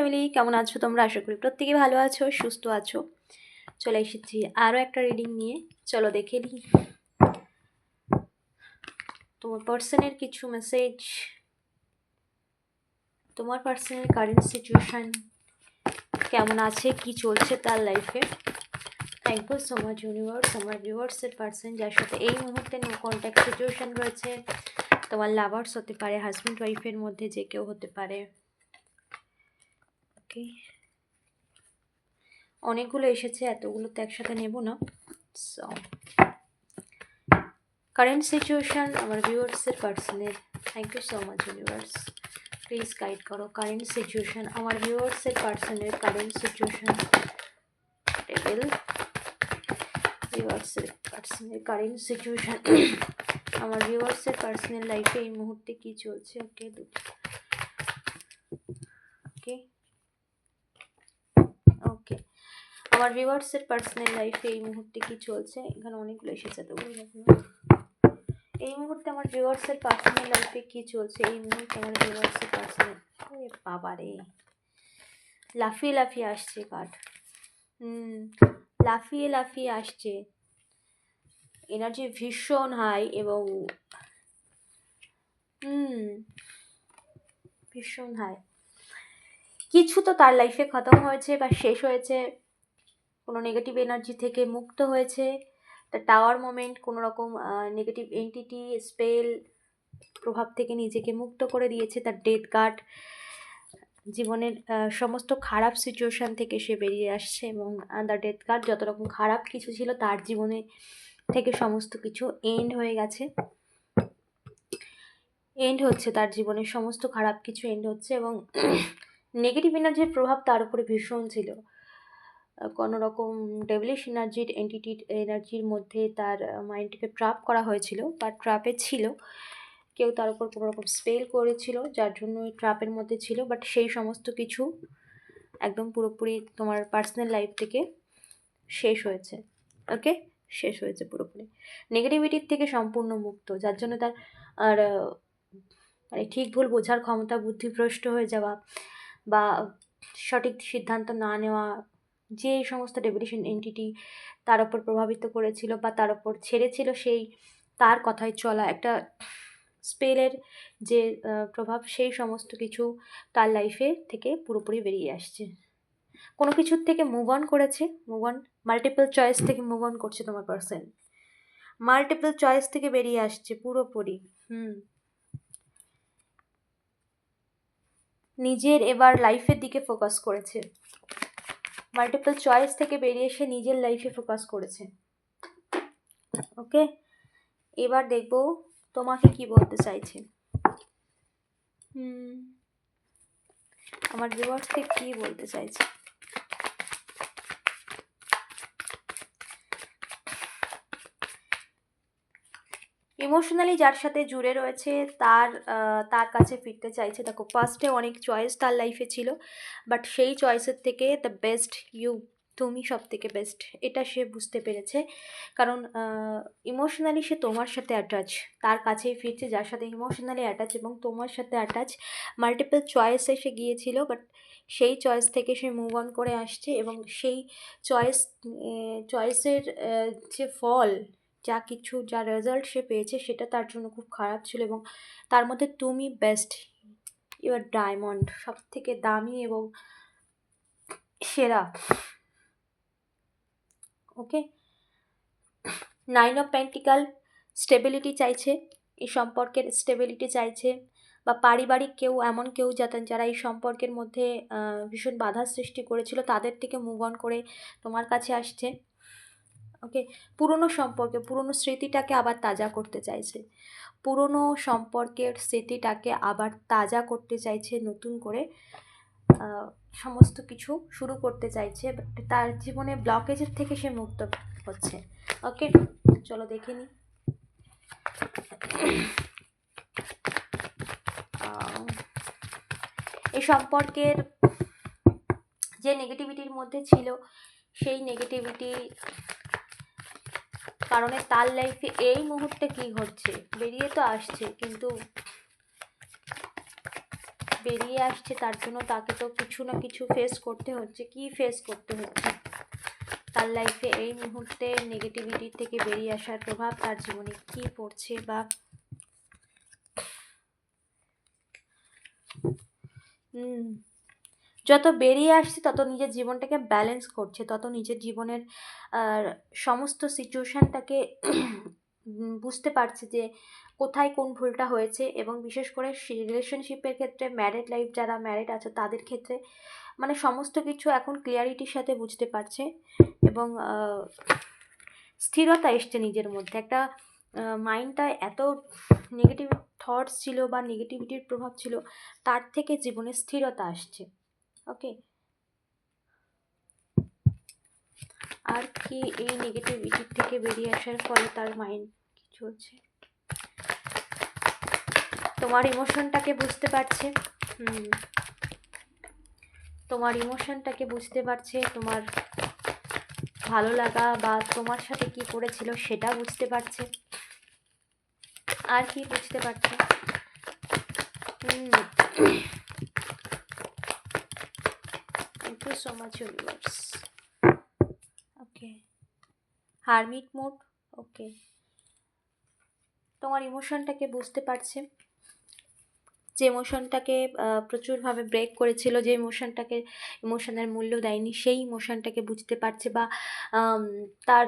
Family কেমন আছো তোমরা? আশা করি প্রত্যেকে ভালো আছো, সুস্থ আছো। চলে এসেছি আরও একটা রিডিং নিয়ে। চলো দেখে নিই। তোমার পার্সনের কিছু মেসেজ তোমার পার্সনের কারেন্ট সিচুয়েশান কেমন আছে, কি চলছে তার লাইফে thank you so much universe আমার ভিউয়ার্সের পার্সন যার সাথে এই মুহূর্তে নো কন্ট্যাক্ট সিচুয়েশান রয়েছে। তোমার লাভার্স হতে পারে হাজব্যান্ড ওয়াইফের মধ্যে যে কেউ হতে পারে। ওকে। অনেকগুলো এসেছে, এতগুলো তো একসাথে নেব না। সো কারেন্ট সিচুয়েশান আমার ভিউয়ার্সের পার্সনের thank you so much universe please guide করো কারেন্ট সিচুয়েশান আমার ভিউয়ার্সের পার্সনের কারেন্ট সিচুয়েশান টেবিল ভিউয়ার্সের পার্সনের কারেন্ট সিচুয়েশান আমার ভিউয়ার্সের পার্সোনাল লাইফে এই মুহূর্তে কি চলছে? ওকে ওকে আমার ভিউয়ার্সের পার্সোনাল লাইফে এই মুহূর্তে কি চলছে? এখানে অনেকগুলো এসেছে, তো। এই মুহূর্তে আমার ভিউয়ার্সের পার্সোনাল লাইফে কি চলছে? এই মুহূর্তে আমার ভিউয়ার্সের পার্সোনাল বাবা রে লাফিয়ে লাফিয়ে আসছে কাঠ হুম, লাফিয়ে লাফিয়ে আসছে। এনার্জি ভীষণ হাই এবং হুম, ভীষণ হাই কিছু তো তার লাইফে খতম হয়েছে বা শেষ হয়েছে। কোনো নেগেটিভ এনার্জি থেকে মুক্ত হয়েছে। তার টাওয়ার মোমেন্ট কোনো রকম নেগেটিভ এন্টিটি স্পেল প্রভাব থেকে নিজেকে মুক্ত করে দিয়েছে। তার ডেথ কার্ড জীবনের সমস্ত খারাপ সিচুয়েশান থেকে সে বেরিয়ে আসছে এবং দ্য ডেথ কার্ড যত রকম খারাপ কিছু ছিল তার জীবনে থেকে সমস্ত কিছু এন্ড হয়ে গেছে। এন্ড হচ্ছে তার জীবনের সমস্ত খারাপ কিছু এন্ড হচ্ছে এবং নেগেটিভ এনার্জির প্রভাব তার উপরে ভীষণ ছিল। কোনো রকম ডেভিলিশ এনার্জির এন্টিটি এনার্জির মধ্যে তার মাইন্ডকে ট্রাপ করা হয়েছিল বা ট্রাপে ছিল। কেউ তার উপর কোনো রকম স্পেল করেছিল, যার জন্য ট্রাপের মধ্যে ছিল। বাট সেই সমস্ত কিছু একদম পুরোপুরি তোমার পার্সোনাল লাইফ থেকে শেষ হয়েছে। ওকে শেষ হয়েছে পুরোপুরি। নেগেটিভিটির থেকে সম্পূর্ণ মুক্ত, যার জন্য তার, আর মানে ঠিক ভুল বোঝার ক্ষমতা, বুদ্ধিভ্রষ্ট হয়ে যাওয়া বা সঠিক সিদ্ধান্ত না নেওয়া যে সমস্ত ডেভিলিশন এন্টিটি তার ওপর প্রভাবিত করেছিল বা তার ওপর ছেড়েছিল সেই তার কথায় চলা একটা স্পেলের যে প্রভাব সেই সমস্ত কিছু তার লাইফে থেকে পুরোপুরি বেরিয়ে আসছে। কোনো কিছুর থেকে মুভ অন করেছে মুভ অন মাল্টিপল চয়েস থেকে মুভ অন করছে তোমার পার্সন মাল্টিপল চয়েস থেকে বেরিয়ে আসছে পুরোপুরি, হুম। নিজের এবার লাইফের দিকে ফোকাস করেছে। মাল্টিপল চয়েস থেকে বেরিয়ে এসে নিজের লাইফে ফোকাস করেছে। ওকে এবার দেখব তোমাকে কি বলতে চাইছে। হুম, আমার ভিউয়ার্সকে কি বলতে চাইছে? ইমোশনালি যার সাথে জুড়ে রয়েছে, তার তার কাছে ফিরতে চাইছে। দেখো ফার্স্টে অনেক চয়েস তার লাইফে ছিল বাট সেই চয়েসের থেকে দ্য বেস্ট ইউ তুমি সব থেকে বেস্ট এটা সে বুঝতে পেরেছে। কারণ ইমোশনালি সে তোমার সাথে অ্যাটাচ তার কাছেই ফিরছে, যার সাথে ইমোশনালি অ্যাটাচ এবং তোমার সাথে অ্যাটাচ মাল্টিপল চয়েসে সে গিয়েছিল বাট সেই চয়েস থেকে সে মুভ অন করে আসছে এবং সেই চয়েস চয়েসের যে ফল যা কিছু, যা রেজাল্ট সে পেয়েছে সেটা তার জন্য খুব খারাপ ছিল এবং তার মধ্যে তুমি বেস্ট ইউর ডায়মন্ড সব থেকে দামি এবং সেরা। Okay nine of pentacle stability চাইছে, এই সম্পর্কের স্টেবিলিটি চাইছে বা পারিবারিক কেউ, এমন কেউ যাতে, যারা এই সম্পর্কের মধ্যে ভীষণ বাধার সৃষ্টি করেছিল, তাদের থেকে মুভ অন করে তোমার কাছে আসছে। ওকে? পুরনো সম্পর্কে পুরনো স্মৃতিটাকে আবার তাজা করতে চাইছে। পুরনো সম্পর্কের স্মৃতিটাকে আবার তাজা করতে চাইছে নতুন করে সমস্ত কিছু শুরু করতে চাইছে। তার জীবনে ব্লকেজের থেকে সে মুক্ত হচ্ছে। ওকে? চলো দেখে আহ, এই সম্পর্কের যে নেগেটিভিটির মধ্যে ছিল সেই নেগেটিভিটি কারণে তার লাইফে এই মুহূর্তে কি ঘটছে? বেরিয়ে তো আসছে, কিন্তু বেরিয়ে আসছে তার জন্য তাকে তো কিছু না কিছু ফেস করতে হচ্ছে। কি ফেস করতে হচ্ছে? তার লাইফে এই মুহূর্তে নেগেটিভিটি থেকে বেরিয়ে আসার প্রভাব তার জীবনে কি পড়ছে বা হুম যত বেরিয়ে আসছে, তত নিজের জীবনটাকে ব্যালেন্স করছে, তত নিজের জীবনের সমস্ত সিচুয়েশানটাকে বুঝতে পারছে যে কোথায় কোন ভুলটা হয়েছে এবং বিশেষ করে রিলেশনশিপের ক্ষেত্রে ম্যারিড লাইফ যারা ম্যারিড আছে, তাদের ক্ষেত্রে মানে সমস্ত কিছু এখন ক্লিয়ারিটির সাথে বুঝতে পারছে এবং স্থিরতা এসছে নিজের মধ্যে। একটা মাইন্ডটা এত নেগেটিভ থটস ছিল বা নেগেটিভিটির প্রভাব ছিল, তার থেকে জীবনে স্থিরতা আসছে। ওকে আর কি এই নেগেটিভিটির থেকে বেরিয়ে আসার ফলে তার মাইন্ড কি চলছে? তোমার ইমোশনটাকে বুঝতে পারছে। হুম। তোমার ইমোশনটাকে বুঝতে পারছে, তোমার ভালো লাগা বা তোমার সাথে কি করেছিল সেটা বুঝতে পারছে। আর কি বুঝতে পারছে? Thank you much universe okay hermit mode okay তোমার ইমোশনটাকে বুঝতে পারছে। যে ইমোশনটাকে প্রচুরভাবে ব্রেক করেছিল, যে ইমোশনটাকে ইমোশনের মূল্য দেয়নি, সেই ইমোশনটাকে বুঝতে পারছে বা তার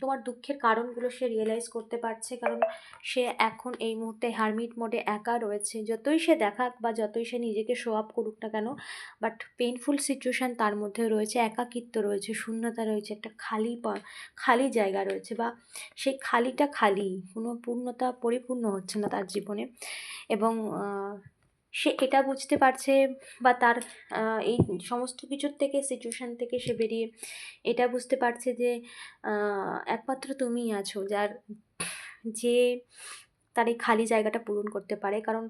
তোমার দুঃখের কারণগুলো সে রিয়েলাইজ করতে পারছে, কারণ সে এখন এই মুহূর্তে হারমিট মোডে একা রয়েছে। যতই সে দেখাক বা যতই সে নিজেকে শো আপ করুক না কেন বাট পেনফুল সিচুয়েশান তার মধ্যে রয়েছে, একাকিত্ব রয়েছে, শূন্যতা রয়েছে, একটা খালি খালি জায়গা রয়েছে বা সেই খালিটা খালি, কোনো পূর্ণতা পরিপূর্ণ হচ্ছে না তার জীবনে। এবং সে এটা বুঝতে পারছে বা তার এই সমস্ত কিছুর থেকে সিচুয়েশান থেকে সে বেরিয়ে এটা বুঝতে পারছে যে একমাত্র তুমিই আছো যার, যে তার এই খালি জায়গাটা পূরণ করতে পারে। কারণ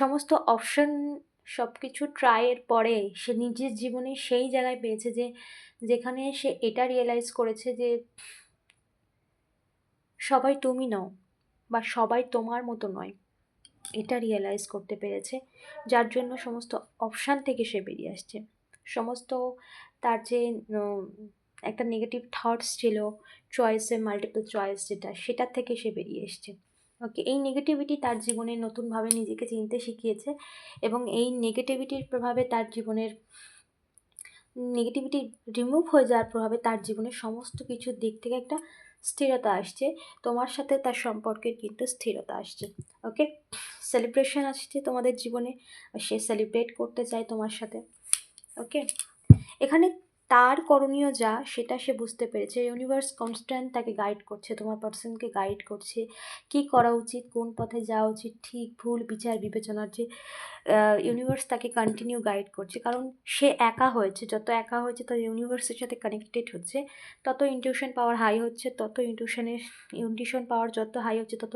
সমস্ত অপশন সব কিছু ট্রাইয়ের পরে সে নিজের জীবনে সেই জায়গায় পেয়েছে যে, যেখানে সে এটা রিয়েলাইজ করেছে যে, সবাই তুমি নও বা সবাই তোমার মতো নয়। এটা রিয়েলাইজ করতে পেরেছে, যার জন্য সমস্ত অপশান থেকে সে বেরিয়ে আসছে। সমস্ত তার যে একটা নেগেটিভ থটস ছিল চয়েসে মাল্টিপল চয়েস যেটা, সেটার থেকে সে বেরিয়ে এসছে। ওকে এই নেগেটিভিটি তার জীবনে নতুনভাবে নিজেকে চিনতে শিখিয়েছে এবং এই নেগেটিভিটির প্রভাবে তার জীবনের নেগেটিভিটি রিমুভ হয়ে যাওয়ার প্রভাবে তার জীবনের সমস্ত কিছুর দিক থেকে একটা স্থিরতা আসছে। তোমার সাথে তার সম্পর্কের কিন্তু স্থিরতা আসছে। ওকে সেলিব্রেশন আসছে তোমাদের জীবনে সে সেলিব্রেট করতে চায় তোমার সাথে ওকে এখানে তার করণীয় যা সেটা সে বুঝতে পেরেছে। ইউনিভার্স কনস্ট্যান্ট তাকে গাইড করছে তোমার পার্সনকে গাইড করছে কি করা উচিত কোন পথে যাওয়া উচিত ঠিক ভুল বিচার বিবেচনার যে ইউনিভার্স তাকে কন্টিনিউ গাইড করছে। কারণ সে একা হয়েছে যত একা হয়েছে তত ইউনিভার্সের সাথে কানেক্টেড হচ্ছে। তত ইনটিউশন পাওয়ার হাই হচ্ছে তত ইনটিউশনের ইনটিউশন পাওয়ার যত হাই হচ্ছে তত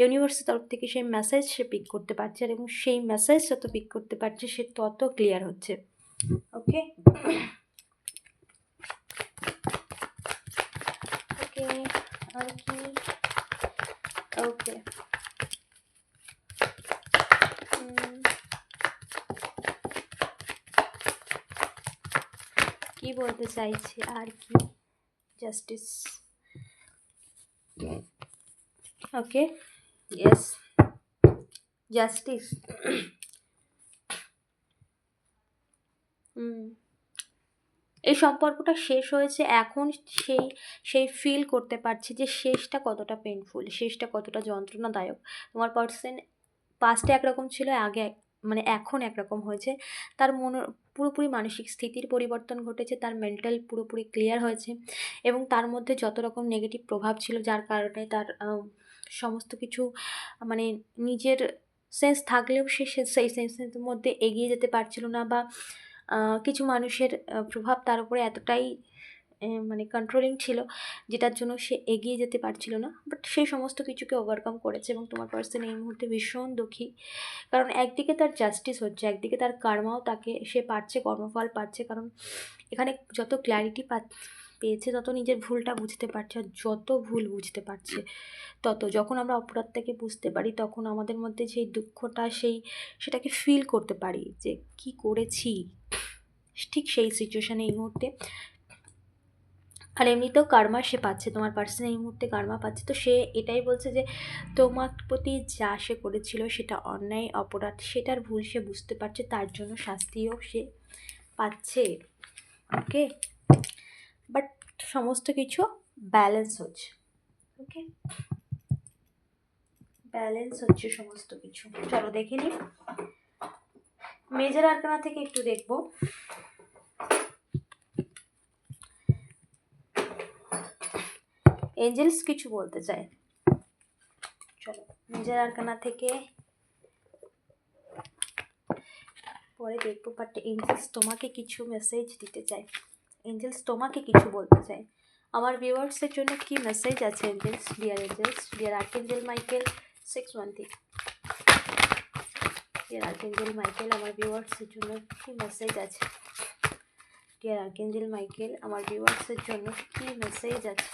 ইউনিভার্সের তরফ থেকে সেই মেসেজ সে পিক করতে পারছে। এবং সেই মেসেজ যত পিক করতে পারছে সে তত ক্লিয়ার হচ্ছে। ওকে আর কি ওকে কি বলতে চাইছি আর কি justice okay yes justice hmm এই সম্পর্কটা শেষ হয়েছে, এখন সেই সেই ফিল করতে পারছে যে শেষটা কতটা পেনফুল শেষটা কতটা যন্ত্রণাদায়ক। তোমার পার্সন পাস্টে একরকম ছিল, আগে মানে এখন একরকম হয়েছে। তার মন, পুরোপুরি মানসিক স্থিতির পরিবর্তন ঘটেছে, তার মেন্টাল পুরোপুরি ক্লিয়ার হয়েছে এবং তার মধ্যে যত রকম নেগেটিভ প্রভাব ছিল, যার কারণে তার সমস্ত কিছু মানে নিজের সেন্স থাকলেও সে সেই সেন্সের মধ্যে এগিয়ে যেতে পারছিল না বা কিছু মানুষের প্রভাব তার উপরে এতটাই মানে কন্ট্রোলিং ছিল যেটার জন্য সে এগিয়ে যেতে পারছিল না। বাট সেই সমস্ত কিছুকে ওভারকাম করেছে এবং তোমার পার্সন এই মুহূর্তে ভীষণ দুঃখী। কারণ একদিকে তার জাস্টিস হচ্ছে, একদিকে তার কার্মাও তাকে, সে পাচ্ছে কর্মফল পাচ্ছে। কারণ এখানে যত ক্ল্যারিটি পা, পেয়েছে, তত নিজের ভুলটা বুঝতে পারছে আর যত ভুল বুঝতে পারছে, তত। যখন আমরা অপরাধটাকে বুঝতে পারি, তখন আমাদের মধ্যে সেই দুঃখটা, সেই, সেটাকে ফিল করতে পারি যে, কি করেছি? ঠিক সেই সিচুয়েশানে এই মুহূর্তে। আর এমনিতেও কার্মা সে পাচ্ছে, তোমার পার্সন এই মুহূর্তে কার্মা পাচ্ছে। তো সে এটাই বলছে যে, তোমার প্রতি যা সে করেছিল সেটা অন্যায়, অপরাধ, সেটার ভুল সে বুঝতে পারছে, তার জন্য শাস্তিও সে পাচ্ছে। ওকে বাট সমস্ত কিছু ব্যালেন্স হচ্ছে। ওকে ব্যালেন্স হচ্ছে সমস্ত কিছু। চলো দেখে নিই মেজর আরকানা থেকে একটু দেখব। এঞ্জেলস কিছু বলতে চায় চলো মেজর আরকানা থেকে পরে দেখব বাট এঞ্জেলস তোমাকে কিছু মেসেজ দিতে চায় এঞ্জেলস তোমাকে কিছু বলতে চায় আমার ভিউয়ার্সের জন্য কি মেসেজ আছে, angels? Dear angels dear archangel Michael six one three dear archangel Michael আমার ভিউয়ার্সের জন্য কি মেসেজ আছে? ডিয়ার আর্কেঞ্জেল মাইকেল আমার ভিউয়ার্সের জন্য কি মেসেজ আছে?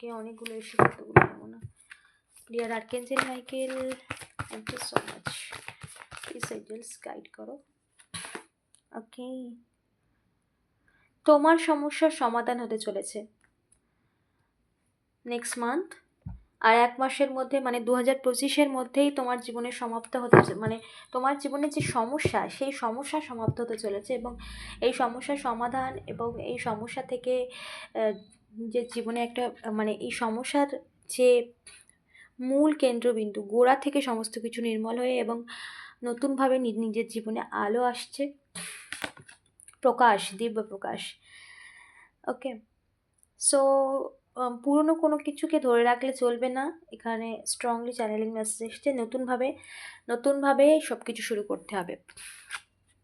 ওকে অনেকগুলো এসে কতগুলো না। Dear archangel Michael thank you so much please angels guide করো। ওকে তোমার সমস্যার সমাধান হতে চলেছে। নেক্সট মান্থ আর এক মাসের মধ্যে মানে দু হাজার পঁচিশের মধ্যেই তোমার জীবনের সমাপ্ত হতে মানে তোমার জীবনের যে সমস্যা, সেই সমস্যা সমাপ্ত হতে চলেছে এবং এই সমস্যার সমাধান এবং এই সমস্যা থেকে যে জীবনে একটা মানে এই সমস্যার যে মূল কেন্দ্রবিন্দু, গোড়া থেকে সমস্ত কিছু নির্মল হয়ে এবং নতুনভাবে নিজের জীবনে আলো আসছে। প্রকাশ, দিব্য প্রকাশ। ওকে? সো পুরনো কোনো কিছুকে ধরে রাখলে চলবে না। এখানে স্ট্রংলি চ্যানেলিং মেসেজ এসছে, নতুনভাবে নতুনভাবে সব কিছু শুরু করতে হবে।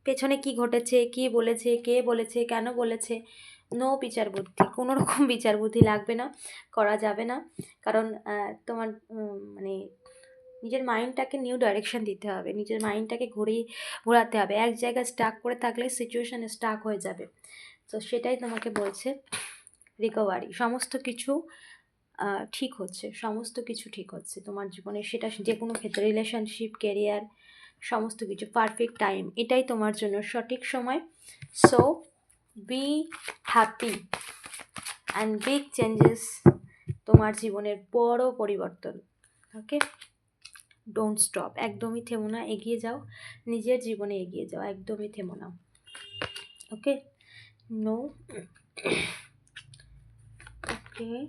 পেছনে কি ঘটেছে, কি বলেছে, কে বলেছে, কেন বলেছে নো বিচার বুদ্ধি, কোনো রকম বিচার বুদ্ধি লাগবে না, করা যাবে না। কারণ তোমার মানে নিজের মাইন্ডটাকে নিউ ডাইরেকশন দিতে হবে, নিজের মাইন্ডটাকে ঘুরিয়ে ঘোরাতে হবে। এক জায়গায় স্টাক করে থাকলে সিচুয়েশান স্টাক হয়ে যাবে। তো সেটাই তোমাকে বলছে রিকভারি সমস্ত কিছু ঠিক হচ্ছে, সমস্ত কিছু ঠিক হচ্ছে তোমার জীবনে। সেটা যে কোনো ক্ষেত্রে রিলেশনশিপ কেরিয়ার সমস্ত কিছু পারফেক্ট টাইম এটাই তোমার জন্য সঠিক সময়। So be happy and big changes তোমার জীবনের বড় পরিবর্তন। ওকে ডোন্ট স্টপ একদমই থেমো না, এগিয়ে যাও। নিজের জীবনে এগিয়ে যাও। একদমই থেমো না। Okay no okay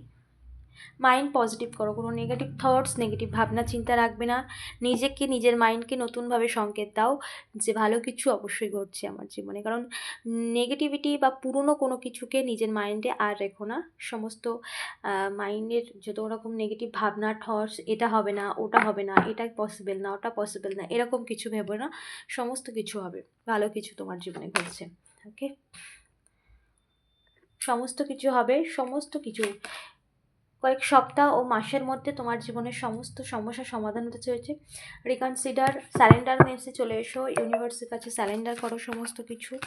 mind positive করো। কোনো নেগেটিভ থটস নেগেটিভ ভাবনা, চিন্তা রাখবে না। নিজেকে, নিজের মাইন্ডকে নতুনভাবে সংকেত দাও যে ভালো কিছু অবশ্যই ঘটছে আমার জীবনে। কারণ নেগেটিভিটি বা পুরনো কোনো কিছুকে নিজের মাইন্ডে আর রেখো না। সমস্ত মাইন্ডের যত রকম নেগেটিভ ভাবনা থটস এটা হবে না, ওটা হবে না, এটা পসিবল না, ওটা পসিবল না, এরকম কিছু ভেবো না। সমস্ত কিছু হবে। ভালো কিছু তোমার জীবনে ঘটছে। ওকে সমস্ত কিছু হবে, সমস্ত কিছু কয়েক সপ্তাহ ও মাসের মধ্যে তোমার জীবনের সমস্ত সমস্যার সমাধান হতে চলেছে। রিকনসিডার স্যালেন্ডার মেসে চলে এসো। ইউনিভার্সের কাছে স্যালেন্ডার করো সমস্ত কিছু।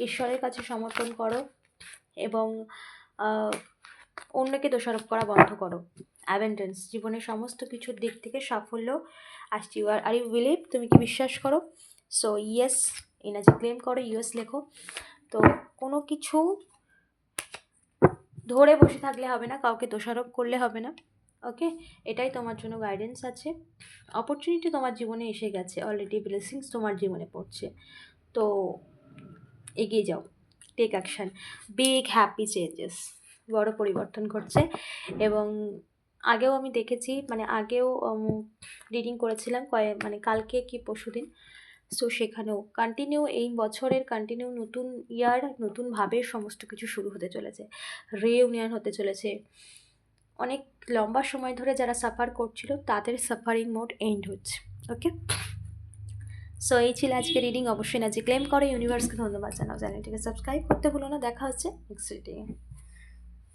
ঈশ্বরের কাছে সমর্পণ করো এবং অন্যকে দোষারোপ করা বন্ধ করো। অ্যাভেন্টেন্স জীবনের সমস্ত কিছুর দিক থেকে সাফল্য আসছে। আর আর ইউ বিলিভ তুমি কি বিশ্বাস করো? সো ইয়েস এনার্জি ক্লেম করো ইয়েস লেখো। তো কোনো কিছু ধরে বসে থাকলে হবে না, কাউকে দোষারোপ করলে হবে না ওকে এটাই তোমার জন্য গাইডেন্স আছে। অপরচুনিটি তোমার জীবনে এসে গেছে অলরেডি ব্লেসিংস তোমার জীবনে পড়ছে। তো এগিয়ে যাও take action big happy changes বড় পরিবর্তন ঘটছে। এবং আগেও আমি দেখেছি মানে আগেও রিডিং করেছিলাম কয়ে মানে কালকে কি পরশুদিন সো সেখানেও কন্টিনিউ এই বছরের কন্টিনিউ নতুন ইয়ার নতুনভাবে সমস্ত কিছু শুরু হতে চলেছে। রিইউনিয়ন হতে চলেছে। অনেক লম্বা সময় ধরে যারা সাফার করছিল, তাদের সাফারিং মোড এন্ড হচ্ছে। ওকে সো এই ছিল আজকে রিডিং অবশ্যই না যে ক্লেম করে ইউনিভার্সকে ধন্যবাদ জানাও। চ্যানেলটিকে সাবস্ক্রাইব করতে ভুলো না। দেখা হচ্ছে নেক্সট রিডিংয়ে